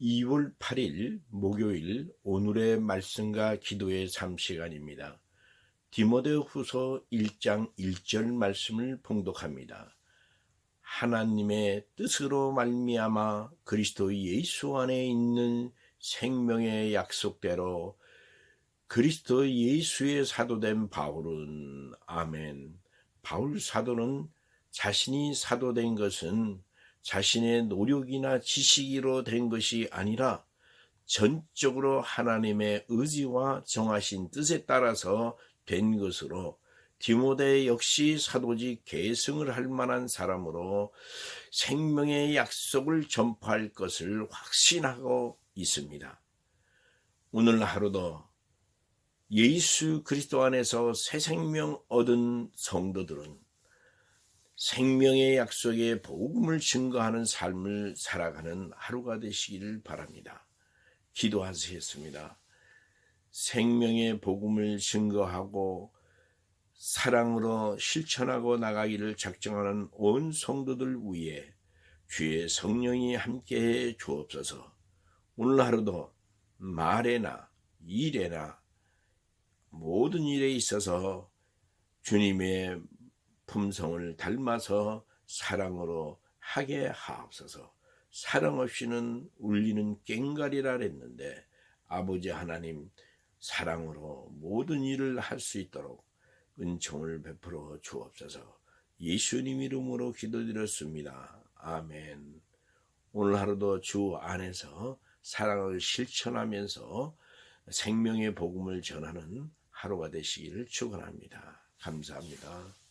2월 8일 목요일 오늘의 말씀과 기도의 삶 시간입니다. 디모데 후서 1장 1절 말씀을 봉독합니다. 하나님의 뜻으로 말미암아 그리스도 예수 안에 있는 생명의 약속대로 그리스도 예수의 사도된 바울은 아멘. 바울 사도는 자신이 사도된 것은 자신의 노력이나 지식으로 된 것이 아니라 전적으로 하나님의 의지와 정하신 뜻에 따라서 된 것으로 디모데 역시 사도직 계승을 할 만한 사람으로 생명의 약속을 전파할 것을 확신하고 있습니다. 오늘 하루도 예수 그리스도 안에서 새 생명 얻은 성도들은 생명의 약속의 복음을 증거하는 삶을 살아가는 하루가 되시기를 바랍니다. 기도하시겠습니다. 생명의 복음을 증거하고 사랑으로 실천하고 나가기를 작정하는 온 성도들 위해 주의 성령이 함께해 주옵소서. 오늘 하루도 말에나 일에나 모든 일에 있어서 주님의 품성을 닮아서 사랑으로 하게 하옵소서. 사랑 없이는 울리는 꽹가리라 했는데 아버지 하나님 사랑으로 모든 일을 할 수 있도록 은총을 베풀어 주옵소서. 예수님 이름으로 기도드렸습니다. 아멘. 오늘 하루도 주 안에서 사랑을 실천하면서 생명의 복음을 전하는 하루가 되시기를 축원합니다. 감사합니다.